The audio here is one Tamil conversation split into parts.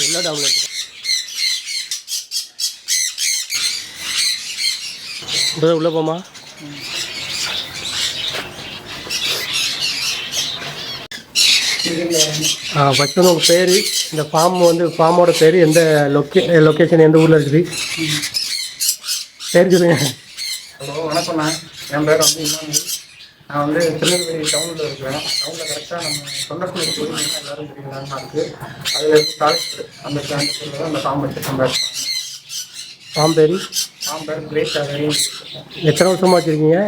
எல்லா டேப்லெட் பிரதர் உள்ளே போமா ஆ ஃபஸ்ட்டு வந்து உங்கள் பேர் இந்த ஃபார்ம் வந்து ஃபார்மோட பேர் எந்த லொக்கே லொக்கேஷன் எந்த ஊரில் இருக்குது? பேர் சொல்லுங்க. ஹலோ வணக்கம்ண்ணா என் பேர் வந்து நான் வந்து திருநெல்வேலி டவுனில் இருக்கிறேன் டவுனில் கரெக்டாக நம்ம தொண்டக்குடி போயிருந்தீங்கன்னா எல்லாரும் தெரியும் லேண்ட்மார்க்கு அதில் இருந்து அந்த கேம்பஸில் தான் அந்த ஃபார்ம் வச்சுருக்கேன் பேர் ஃபார்ம் பேர் ஃபார்ம் பேர் கிரேட் அகரி எத்தனை வருஷமாக வச்சுருக்கீங்க?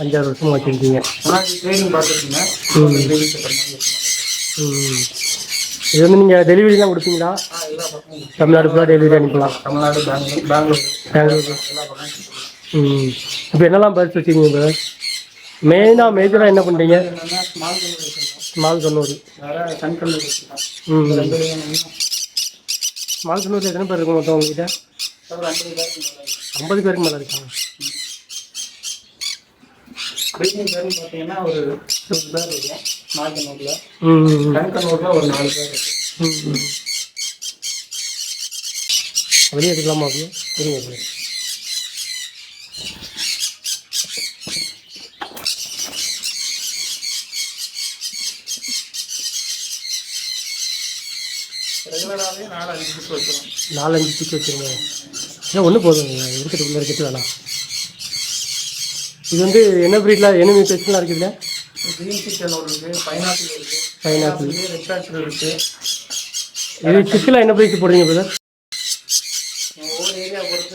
அஞ்சாறு வருஷமாக வச்சுருக்கீங்க. முன்னாடி ட்ரைனிங் பார்த்துருக்கீங்க இது வந்து நீங்கள் டெலிவரிலாம் கொடுப்பீங்களா? தமிழ்நாடு ஃபுல்லாக டெலிவரி அனுப்பலாம். தமிழ்நாடு பெங்களூர் பெங்களூர். ம். இப்போ என்னெல்லாம் பேர்ஸ் வச்சுருக்கீங்க பிரதர் மெயினாக மேஜராக என்ன பண்ணுறீங்க ஸ்மால் கல்லூரி கண்ணூர். சன் கல்லூரி ம். ஸ்மால் கண்ணூரில் எத்தனை பேர் இருக்கும் மொத்தம் உங்ககிட்ட? ஐம்பது பேருக்கு மேலே இருக்காங்க. பார்த்தீங்கன்னா ஒரு பேர் இருக்கும் ம். கண்கனூரில் ஒரு நாலு பேர் இருக்கு வெளியே எடுக்கலாமா. அப்படியே புரியுங்க ரெகுலராகவே நாலு அஞ்சு புக் வச்சுருவோம். நாலஞ்சு பிக் வச்சுருங்க. ஏன் ஒன்று போதும். இருக்கிறது உள்ள இருக்கிறது வேணாம். இது வந்து என்ன ப்ரீட்டில் என்ன பெஸ்ட்லாம் இருக்குதுல்ல க்ரீன் சிக்கன் இருக்குது பைனாப்பிள் இருக்குது Pineapple. ரெட் ஆப்பிள் இருக்குது இது சிக்கில் என்ன ப்ரைஸ் போடுறீங்க பிரதர் ஒவ்வொரு ஏரியா பொறுத்து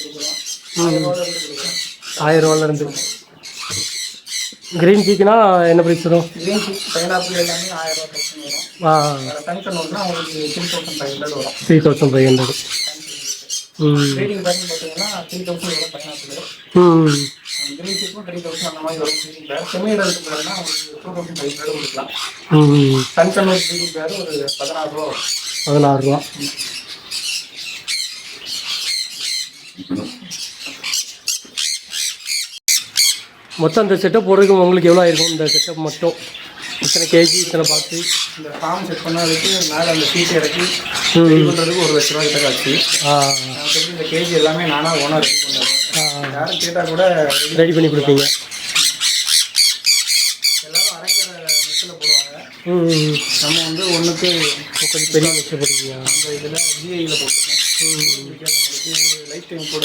கொடுக்குறோம். ஆயிரம் ரூபாயில இருந்து கொடுக்குறோம். ஆயிரம் ரூபாலேருந்து க்ரீன் சீக்குனா என்ன ப்ரைஸ் வரும்? க்ரீன் சிக் பைனாப்பிள் எல்லாமே ஆயிரம் ரூபா வரும். வேறு கண்கனூர்னா உங்களுக்கு த்ரீ தௌசண்ட் ஃபைவ் ஹண்ட்ரட் வரும். த்ரீ தௌசண்ட் ஃபைவ் ஹண்ட்ரட் ம். ட்ரேடிங் பேர்னு பார்த்தீங்கன்னா த்ரீ தௌசண்ட் வரும் பைனாப்பிள் ம். க்ரீன் சிக்கும் த்ரீ தௌசண்ட் அந்த மாதிரி வரும். க்ரீன் பேர் செமியில் இருக்கு பேர்னா உங்களுக்கு டூ தௌசண்ட் ஃபைவ் ஹண்ட்ரட் கொடுக்கலாம். ம். கண்கனூர் க்ரீன் பேர் ஒரு பதினாறு ரூபா வரும். பதினாறு ரூபா. மொத்தம் இந்த செட்டப் போடுறதுக்கு உங்களுக்கு எவ்வளோ ஆயிருக்கும்? இந்த செட்டப் மட்டும். இத்தனை கேஜி இத்தனை பாக்ஸு இந்த ஃபார்ம் செட் பண்ணதுக்கு மேலே அந்த சீட் இறக்கி. ரெடி பண்ணுறதுக்கு ஒரு லட்ச ரூபா கிட்ட காட்சி இந்த கேஜி எல்லாமே நானாக ஓனாக ரெடி பண்ணுவேன் யாரும் கேட்டால் கூட ரெடி பண்ணி கொடுப்பீங்க. எல்லாரும் அரைக்கிற மிஷினில் போடுவாங்க. நம்ம வந்து ஒன்றுக்கு கொஞ்சம் பெரிய மிக்சர் போட்டுருக்கீங்க அந்த இதில் ஜிஐயில் போட்டுருக்கோம். லைஃப் டைம் கூட.